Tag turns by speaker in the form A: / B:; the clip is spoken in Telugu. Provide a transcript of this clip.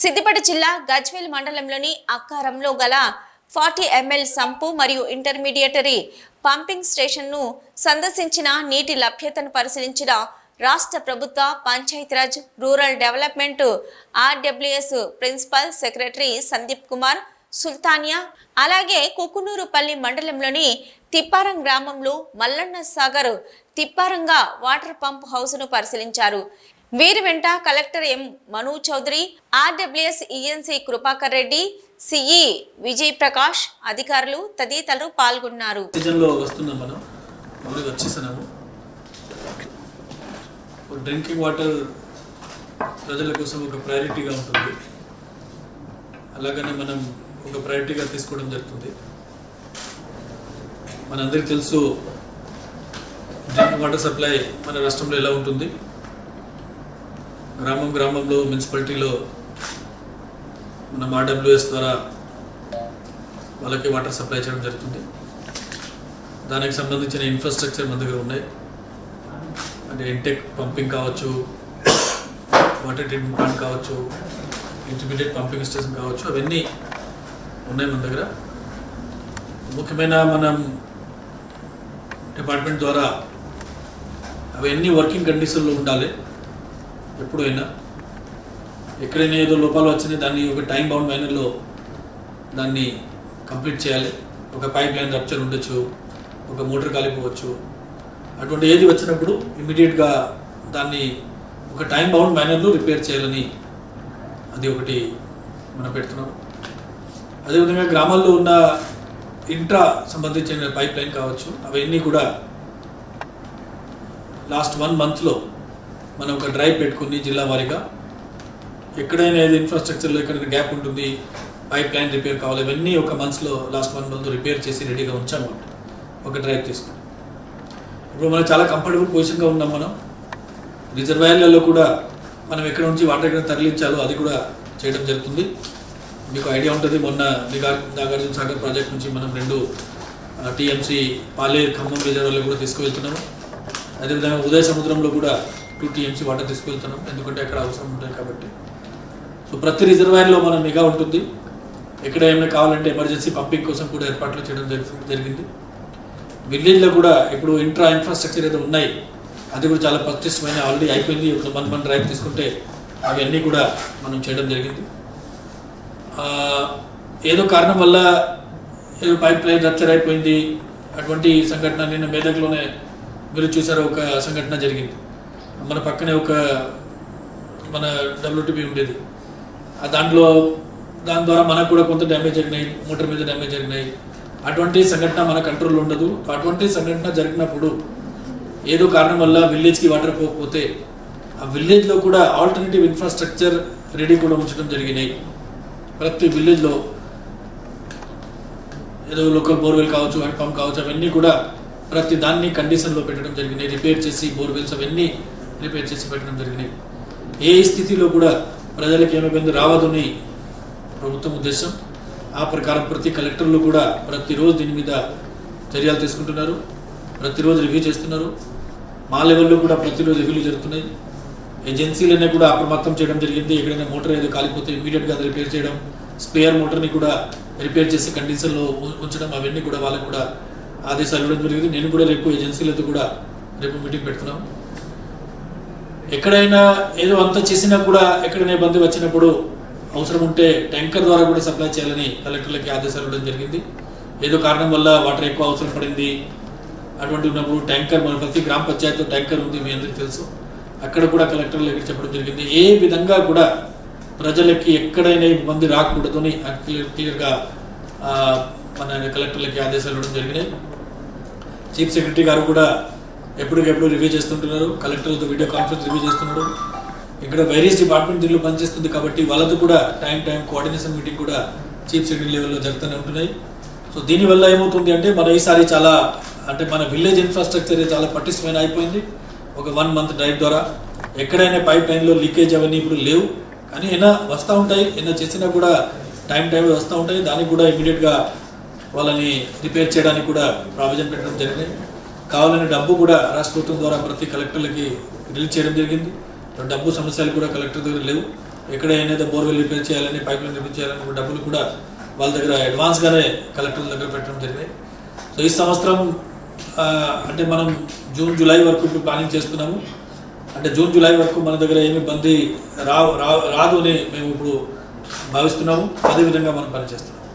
A: సిద్దిపేట జిల్లా గజ్వేల్ మండలంలోని అక్కారంలో గల ఫార్టీ ఎంఎల్ సంపు మరియు ఇంటర్మీడియటరీ పంపింగ్ స్టేషన్ను సందర్శించిన నీటి లభ్యతను పరిశీలించిన రాష్ట్ర ప్రభుత్వ Panchayati Raj rural development RWS principal secretary Sandeep Kumar Sultania అలాగే కుకునూరుపల్లి మండలంలోని తిప్పారం గ్రామంలో మల్లన్న సాగర్ తిప్పారంగా వాటర్ పంప్ హౌస్ను పరిశీలించారు. వీరి వెంట collector M Manu Chaudhary RWS ENC Kripakar Reddy CE Vijay Prakash అధికారులు తదితరులు పాల్గొన్నారు.
B: వస్తున్నాం మనం డ్రింకింగ్ వాటర్ ప్రజల కోసం ఒక ప్రయారిటీగా ఉంటుంది. అలాగనే మనం ఒక ప్రయారిటీగా తీసుకోవడం జరుగుతుంది. మనందరికీ తెలుసు డ్రింకింగ్ వాటర్ సప్లై మన రాష్ట్రంలో ఎలా ఉంటుంది. గ్రామం గ్రామంలో మున్సిపాలిటీలో మనం ఆర్డబ్ల్యూఎస్ ద్వారా వాళ్ళకి వాటర్ సప్లై చేయడం జరుగుతుంది. దానికి సంబంధించిన ఇన్ఫ్రాస్ట్రక్చర్ మన దగ్గర ఉన్నాయి. అంటే ఇంటెక్ పంపింగ్ కావచ్చు వాటర్ ట్రీట్మెంట్ ప్లాంట్ కావచ్చు ఇంటర్మీడియట్ పంపింగ్ స్టేషన్ కావచ్చు అవన్నీ ఉన్నాయి మన దగ్గర. ముఖ్యమైన మనం డిపార్ట్మెంట్ ద్వారా అవన్నీ వర్కింగ్ కండిషన్లో ఉండాలి. ఎప్పుడైనా ఎక్కడైనా ఏదో లోపాలు వచ్చినాయి దాన్ని ఒక టైం బౌండ్ మేనర్లో దాన్ని కంప్లీట్ చేయాలి. ఒక పైప్ లైన్ రప్చర్ ఉండొచ్చు ఒక మోటార్ కాలిపోవచ్చు. అటువంటి ఏది వచ్చినప్పుడు ఇమీడియట్గా దాన్ని ఒక టైం బౌండ్ మేనర్లో రిపేర్ చేయాలని అది ఒకటి మనం పెడుతున్నాం అదేవిధంగా గ్రామాల్లో ఉన్న ఇంట్రా సంబంధించిన పైప్ లైన్ కావచ్చు అవన్నీ కూడా లాస్ట్ వన్ మంత్లో మనం ఒక డ్రైవ్ పెట్టుకుని జిల్లా వారీగా ఎక్కడైనా ఏది ఇన్ఫ్రాస్ట్రక్చర్లో ఎక్కడైనా గ్యాప్ ఉంటుంది పైప్ లైన్ రిపేర్ కావాలి ఇవన్నీ ఒక మంత్స్లో లాస్ట్ వన్ మంత్ రిపేర్ చేసి రెడీగా ఉంచాము ఒక డ్రైవ్ తీసుకుని ఇప్పుడు మనం చాలా కంఫర్టబుల్ పొజిషన్గా ఉన్నాం మనం. రిజర్వాయర్లలో కూడా మనం ఎక్కడ నుంచి వాటర్ ఎక్కడ తరలించాలో అది కూడా చేయడం జరుగుతుంది. మీకు ఐడియా ఉంటుంది మొన్న నిగార్ నాగార్జున సాగర్ ప్రాజెక్ట్ నుంచి మనం రెండు టీఎంసీ పాలేరు ఖమ్మం రిజర్వాయర్లో కూడా తీసుకువెళ్తున్నాము. అదేవిధంగా ఉదయ సముద్రంలో కూడా టూ టీఎంసీ వాటర్ తీసుకెళ్తున్నాం. ఎందుకంటే అక్కడ అవసరం ఉంటాయి కాబట్టి. సో ప్రతి రిజర్వాయర్లో మన నిఘా ఉంటుంది. ఎక్కడ ఏమైనా కావాలంటే ఎమర్జెన్సీ పంపింగ్ కోసం కూడా ఏర్పాట్లు చేయడం జరిగింది. విలేజ్లో కూడా ఇప్పుడు ఇంట్రా ఇన్ఫ్రాస్ట్రక్చర్ ఏదో ఉన్నాయి. అది కూడా చాలా పటిష్టమైన ఆల్రెడీ అయిపోయింది. ఇప్పుడు వన్ వన్ డ్రైవ్ తీసుకుంటే అవన్నీ కూడా మనం చేయడం జరిగింది. ఏదో కారణం వల్ల ఏదో పైప్ లైన్ రప్చర్ అయిపోయింది. అటువంటి సంఘటన నిన్న మేదక్లోనే మీరు చూసారు ఒక సంఘటన జరిగింది. మన పక్కనే ఒక మన డబ్ల్యూటీపీ ఉండేది. ఆ దాంట్లో దాని ద్వారా మనకు కూడా కొంత డ్యామేజ్ జరిగినాయి మోటార్ మీద డ్యామేజ్ జరిగినాయి. అటువంటి సంఘటన మన కంట్రోల్లో ఉండదు. అటువంటి సంఘటన జరిగినప్పుడు ఏదో కారణం వల్ల విలేజ్కి వాటర్ పోకపోతే ఆ విలేజ్లో కూడా ఆల్టర్నేటివ్ ఇన్ఫ్రాస్ట్రక్చర్ రెడీ కూడా ఉంచడం జరిగినాయి. ప్రతి విలేజ్లో ఏదో లోకల్ బోర్వెల్ కావచ్చు హ్యాండ్ పంప్ కావచ్చు అవన్నీ కూడా ప్రతి దాన్ని కండిషన్లో పెట్టడం జరిగినాయి. రిపేర్ చేసి బోర్వెల్స్ అవన్నీ రిపేర్ చేసి పెట్టడం జరిగినాయి. ఏ స్థితిలో కూడా ప్రజలకు ఏమి ఇబ్బంది రావద్దని ప్రభుత్వం ఉద్దేశం. ఆ ప్రకారం ప్రతి కలెక్టర్లు కూడా ప్రతిరోజు దీని మీద చర్యలు తీసుకుంటున్నారు. ప్రతిరోజు రివ్యూ చేస్తున్నారు. మా లెవెల్లో కూడా ప్రతిరోజు రివ్యూలు జరుగుతున్నాయి. ఏజెన్సీలనే కూడా అప్రమత్తం చేయడం జరిగింది. ఎక్కడైనా మోటార్ ఏదో కాలిపోతే ఇమీడియట్గా అది రిపేర్ చేయడం స్పేయర్ మోటార్ని కూడా రిపేర్ చేసి కండిషన్లో ఉంచడం అవన్నీ కూడా వాళ్ళకు కూడా ఆదేశాలు ఇవ్వడం జరిగింది. నేను కూడా రేపు ఏజెన్సీలతో కూడా రేపు మీటింగ్ పెడుతున్నాం. ఎక్కడైనా ఏదో అంత చేసినా కూడా ఎక్కడైనా ఇబ్బంది వచ్చినప్పుడు అవసరం ఉంటే ట్యాంకర్ ద్వారా కూడా సప్లై చేయాలని కలెక్టర్లకి ఆదేశాలు ఇవ్వడం జరిగింది. ఏదో కారణం వల్ల వాటర్ ఎక్కువ అవసరం పడింది. అటువంటి ఉన్నప్పుడు ట్యాంకర్ మన ప్రతి గ్రామ పంచాయతీ ట్యాంకర్ ఉంది మీ అందరికీ తెలుసు. అక్కడ కూడా కలెక్టర్లు దగ్గర చెప్పడం జరిగింది. ఏ విధంగా కూడా ప్రజలకి ఎక్కడైనా ఇబ్బంది రాకూడదు అని క్లియర్ క్లియర్గా మన కలెక్టర్లకి ఆదేశాలు ఇవ్వడం జరిగినాయి. చీఫ్ సెక్రటరీ గారు కూడా ఎప్పటికెప్పుడు రివ్యూ చేస్తుంటున్నారు? కలెక్టర్లతో వీడియో కాన్ఫరెన్స్ రివ్యూ చేస్తున్నాడు ఇక్కడ వైరస్ డిపార్ట్మెంట్ దీనిలో పనిచేస్తుంది కాబట్టి వాళ్ళతో కూడా టైం టైం కోఆర్డినేషన్ మీటింగ్ కూడా చీఫ్ సెక్రటరీ లెవెల్లో జరుగుతూనే ఉంటున్నాయి. సో దీనివల్ల ఏమవుతుంది అంటే మన ఈసారి చాలా అంటే మన విలేజ్ ఇన్ఫ్రాస్ట్రక్చర్ చాలా పటిష్టమైన అయిపోయింది. ఒక వన్ మంత్ డ్రైవ్ ద్వారా. ఎక్కడైనా పైప్ లైన్లో లీకేజ్ అవన్నీ ఇప్పుడు లేవు. కానీ ఏమైనా వస్తూ ఉంటాయి ఏమైనా చేసినా కూడా టైం టైం వస్తూ ఉంటాయి. దానికి కూడా ఇమీడియట్గా వాళ్ళని రిపేర్ చేయడానికి కూడా ప్రావిజన్ పెట్టడం జరిగింది. కావాలని డబ్బు కూడా రాష్ట్ర ప్రభుత్వం ద్వారా ప్రతి కలెక్టర్లకి రిలీజ్ చేయడం జరిగింది. డబ్బు సమస్యలు కూడా కలెక్టర్ దగ్గర లేవు. ఎక్కడ ఏదైతే బోర్వెల్ రిపేర్ చేయాలని పైప్ లైన్ రిపేర్ చేయాలని డబ్బులు కూడా వాళ్ళ దగ్గర అడ్వాన్స్గానే కలెక్టర్ దగ్గర పెట్టడం జరిగింది. సో ఈ సంవత్సరం అంటే మనం జూన్ జూలై వరకు ఇప్పుడు ప్లానింగ్ చేస్తున్నాము. అంటే జూన్ జూలై వరకు మన దగ్గర ఏమి ఇబ్బంది రా రా- రాదు అని మేము ఇప్పుడు భావిస్తున్నాము. అదేవిధంగా మనం పనిచేస్తున్నాము.